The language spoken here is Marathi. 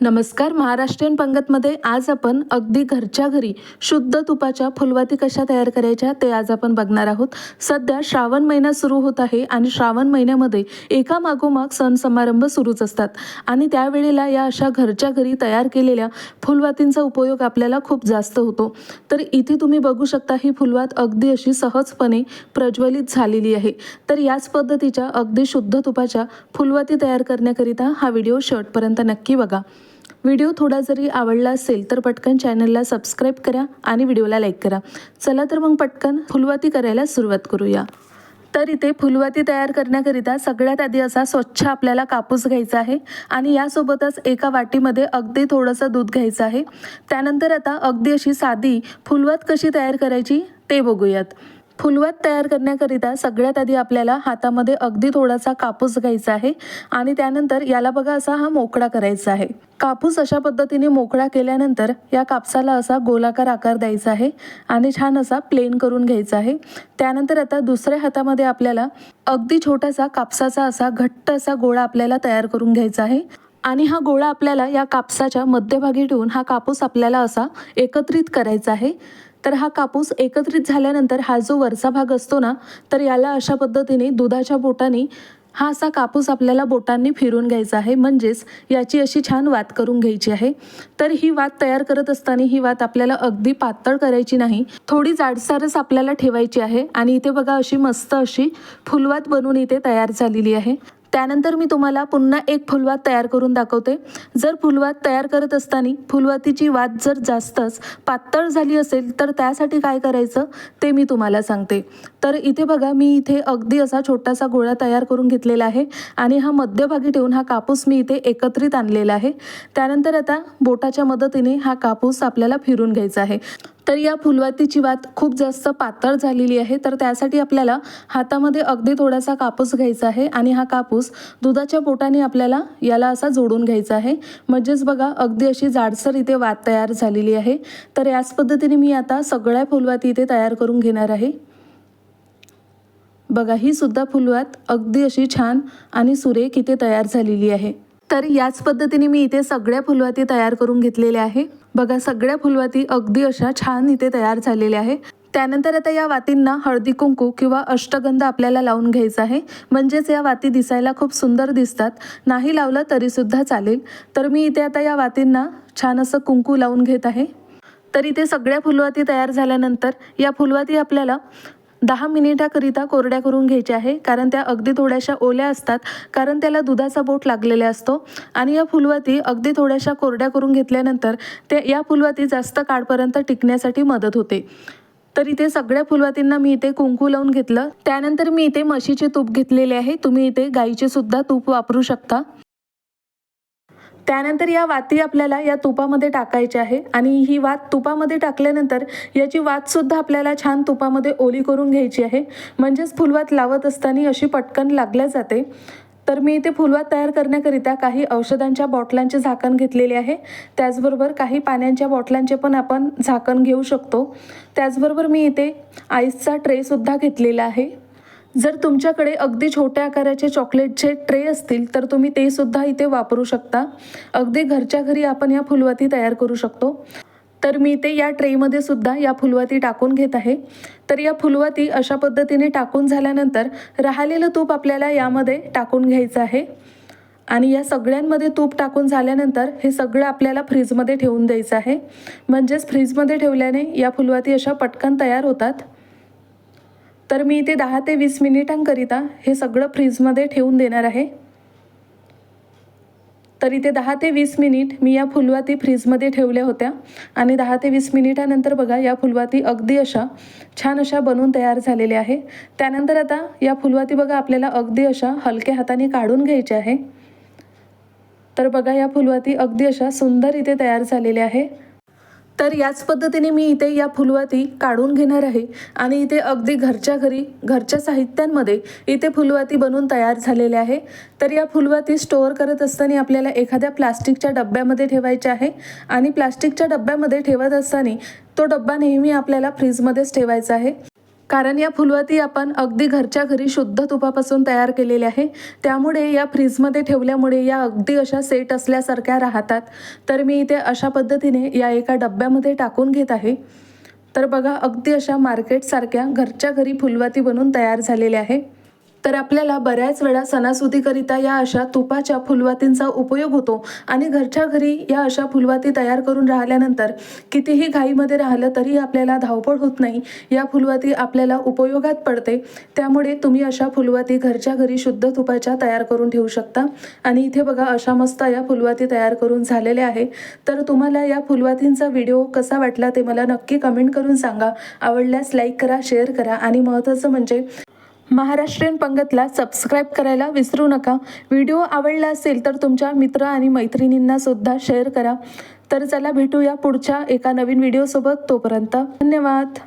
नमस्कार महाराष्ट्रीयन पंगतमध्ये आज आपण अगदी घरच्या घरी शुद्ध तुपाच्या फुलवाती कशा तयार करायच्या ते आज आपण बघणार आहोत. सध्या श्रावण महिना सुरू होत आहे आणि श्रावण महिन्यामध्ये एका मागोमाग सण समारंभ सुरूच असतात. आणि त्यावेळेला या अशा घरच्या घरी तयार केलेल्या फुलवातींचा उपयोग आपल्याला खूप जास्त होतो. तर इथे तुम्ही बघू शकता ही फुलवात अगदी अशी सहजपणे प्रज्वलित झालेली आहे. तर याच पद्धतीच्या अगदी शुद्ध तुपाच्या फुलवाती तयार करण्याकरिता हा व्हिडिओ शर्टपर्यंत नक्की बघा. व्हिडिओ थोडा जरी आवडला असेल तर पटकन चॅनलला सबस्क्राईब करा आणि व्हिडिओला लाईक करा. चला तर मग पटकन फुलवाती करायला सुरुवात करूया. तर इथे फुलवाती तयार करण्याकरिता सगळ्यात आधी असा स्वच्छ आपल्याला कापूस घ्यायचा आहे आणि यासोबतच एका वाटीमध्ये अगदी थोडंसं दूध घ्यायचं आहे. त्यानंतर आता अगदी अशी साधी फुलवात कशी तयार करायची ते बघूयात. फुलवात तयार करण्याकरिता सगळ्यात आधी आपल्याला हातामध्ये अगदी थोडासा कापूस घ्यायचा आहे आणि त्यानंतर याला बघा असा हा मोकळा करायचा आहे. कापूस अशा पद्धतीने मोकळा केल्यानंतर या कापसाला असा गोलाकार आकार द्यायचा आहे आणि छान असा प्लेन करून घ्यायचा आहे. त्यानंतर आता दुसऱ्या हातामध्ये आपल्याला अगदी छोटासा कापसाचा असा घट्ट असा गोळा आपल्याला तयार करून घ्यायचा आहे. आणि हा गोळा आपल्याला या कापसाच्या मध्यभागी ठेवून हा कापूस आपल्याला असा एकत्रित करायचा आहे. तर हा कापूस एकत्रित झाल्यानंतर हा जो वरचा भाग असतो ना तर याला अशा पद्धतीने दुधाच्या बोटाने हा असा कापूस आपल्याला बोटांनी फिरून घ्यायचा आहे. म्हणजेच याची अशी छान वात करून घ्यायची आहे. तर ही वात तयार करत असताना ही वात आपल्याला अगदी पातळ करायची नाही. थोडी जाडसारच आपल्याला ठेवायची आहे. आणि इथे बघा अशी मस्त अशी फुलवात बनवून इथे तयार झालेली आहे. त्यानंतर मी तुम्हाला पुन्हा एक फुलवात तयार करून दाखवते. जर फुलवात तयार करत असताना फुलवातीची वात जर जास्तच पातळ झाली असेल तर त्यासाठी काय करायचं ते मी तुम्हाला सांगते. तर इथे बघा मी इथे अगदी असा छोटासा गोळा तयार करून घेतलेला आहे आणि हा मध्यभागी ठेवून हा कापूस मी इथे एकत्रित आणलेला आहे. त्यानंतर आता बोटाच्या मदतीने हा कापूस आपल्याला फिरून घ्यायचा आहे. तर या फुलवातीची वात खूप जास्त पातळ झालेली आहे तर त्यासाठी आपल्याला हातामध्ये अगदी थोडासा कापूस घ्यायचा आहे आणि हा कापूस दुधाच्या पोटाने आपल्याला याला असा जोडून घ्यायचा आहे. म्हणजेच बघा अगदी अशी जाडसर इथे वात तयार झालेली आहे. तर याच पद्धतीने मी आता सगळ्या फुलवाती इथे तयार करून घेणार आहे. बघा ही सुद्धा फुलवात अगदी अशी छान आणि सुरेख इथे तयार झालेली आहे. तर याच पद्धतीने मी इथे सगळ्या फुलवाती तयार करून घेतलेल्या आहे. बघा सगळ्या फुलवाती अगदी अशा छान इथे तयार झालेल्या आहे. त्यानंतर आता या वातींना हळदी कुंकू किंवा अष्टगंध आपल्याला लावून घ्यायचा आहे. म्हणजेच या वाती दिसायला खूप सुंदर दिसतात. नाही लावलं तरीसुद्धा चालेल. तर मी इथे आता या वातींना छान असं कुंकू लावून घेत आहे. तर इथे सगळ्या फुलवाती तयार झाल्यानंतर या फुलवाती आपल्याला दहा मिनिटाकरिता कोरड्या करून घ्यायच्या आहे. कारण त्या अगदी थोड्याशा ओल्या असतात. कारण त्याला दुधाचा बोट लागलेला असतो. आणि या फुलवाती अगदी थोड्याशा कोरड्या करून घेतल्यानंतर ते या फुलवाती जास्त काळपर्यंत टिकण्यासाठी मदत होते. तर इथे सगळ्या फुलवातींना मी इथे कुंकू लावून घेतलं. त्यानंतर मी इथे म्हशीचे तूप घेतलेले आहे. तुम्ही इथे गाईचे सुद्धा तूप वापरू शकता. त्यानंतर या वाती आपल्याला या तुपामध्ये टाकायची आहे आणि ही वात तुपामध्ये टाकल्यानंतर याची वातसुद्धा आपल्याला छान तुपामध्ये ओली करून घ्यायची आहे. म्हणजेच फुलवात लावत असताना अशी पटकन लागल्या जाते. तर मी इथे फुलवात तयार करण्याकरिता काही औषधांच्या बॉटलांचे झाकण घेतलेले आहे. त्याचबरोबर काही पाण्याच्या बॉटलांचे पण आपण झाकण घेऊ शकतो. त्याचबरोबर मी इथे आईसचा ट्रेसुद्धा घेतलेला आहे. जर तुमच्याकडे अगदी छोट्या आकाराचे चॉकलेटचे ट्रे असतील तर तुम्ही ते सुद्धा इथे वापरू शकता. अगदी घरच्या घरी आपण या फुलवाती तयार करू शकतो. तर मी ते या ट्रेमध्ये सुद्धा या फुलवाती टाकून घेत आहे. तर या फुलवाती अशा पद्धतीने टाकून झाल्यानंतर राहिलेलं तूप आपल्याला यामध्ये टाकून घ्यायचं आहे. आणि या सगळ्यांमध्ये तूप टाकून झाल्यानंतर हे सगळं आपल्याला फ्रीजमध्ये ठेवून द्यायचं आहे. म्हणजेच फ्रीजमध्ये ठेवल्याने या फुलवाती अशा पटकन तयार होतात. तर मी इथे दहा ते वीस मिनिटांकरिता हे सगळं फ्रीजमध्ये ठेवून देणार आहे. तर इथे दहा ते वीस मिनिट मी या फुलवाती फ्रीजमध्ये ठेवल्या होत्या. आणि दहा ते वीस मिनिटानंतर बघा या फुलवाती अगदी अशा छान अशा बनून तयार झालेल्या आहे त्यानंतर आता या फुलवाती बघा आपल्याला अगदी अशा हलक्या हाताने काढून घ्यायच्या आहे. तर बघा या फुलवाती अगदी अशा सुंदर इथे तयार झालेल्या आहे तर याच पद्धतीने मी इथे या फुलवाती काढून घेणार आहे. आणि इथे अगदी घरच्या घरी घरच्या साहित्यांमध्ये इथे फुलवाती बनवून तयार झालेले आहे. तर या फुलवाती स्टोअर करत असताना आपल्याला एखाद्या प्लास्टिकच्या डब्यामध्ये ठेवायच्या आहे. आणि प्लास्टिकच्या डब्यामध्ये ठेवत असताना तो डब्बा नेहमी आपल्याला फ्रीजमध्येच ठेवायचा आहे. कारण या फुलवाती आपण अगदी घरच्या घरी शुद्ध तुपापासून तयार केलेल्या आहे. त्यामुळे या फ्रीजमध्ये ठेवल्यामुळे या अगदी अशा सेट असल्यासारख्या राहतात. तर मी इथे अशा पद्धतीने या एका डब्यामध्ये टाकून घेत आहे. तर बघा अगदी अशा मार्केटसारख्या घरच्या घरी फुलवाती बनून तयार झालेल्या आहे. तर आपल्याला बऱ्याच वेळा सणासुदीकरिता या अशा तुपाच्या फुलवातींचा उपयोग होतो आणि घरच्या घरी या अशा फुलवाती तयार करून राहिल्यानंतर कितीही घाईमध्ये राहिलं तरी आपल्याला धावपळ होत नाही. या फुलवाती आपल्याला उपयोगात पडते. त्यामुळे तुम्ही अशा फुलवाती घरच्या घरी शुद्ध तुपाच्या तयार करून ठेवू शकता. आणि इथे बघा अशा मस्त या फुलवाती तयार करून झालेल्या आहे. तर तुम्हाला या फुलवातींचा व्हिडिओ कसा वाटला ते मला नक्की कमेंट करून सांगा. आवडल्यास लाईक करा शेअर करा आणि महत्त्वाचं म्हणजे महाराष्ट्रीयन पंगतला सबस्क्राईब करायला विसरू नका. व्हिडिओ आवडला असेल तर तुमच्या मित्र आणि मैत्रिणींना सुद्धा शेअर करा. तर चला भेटूया पुढच्या एका नवीन व्हिडिओसोबत तोपर्यंत धन्यवाद.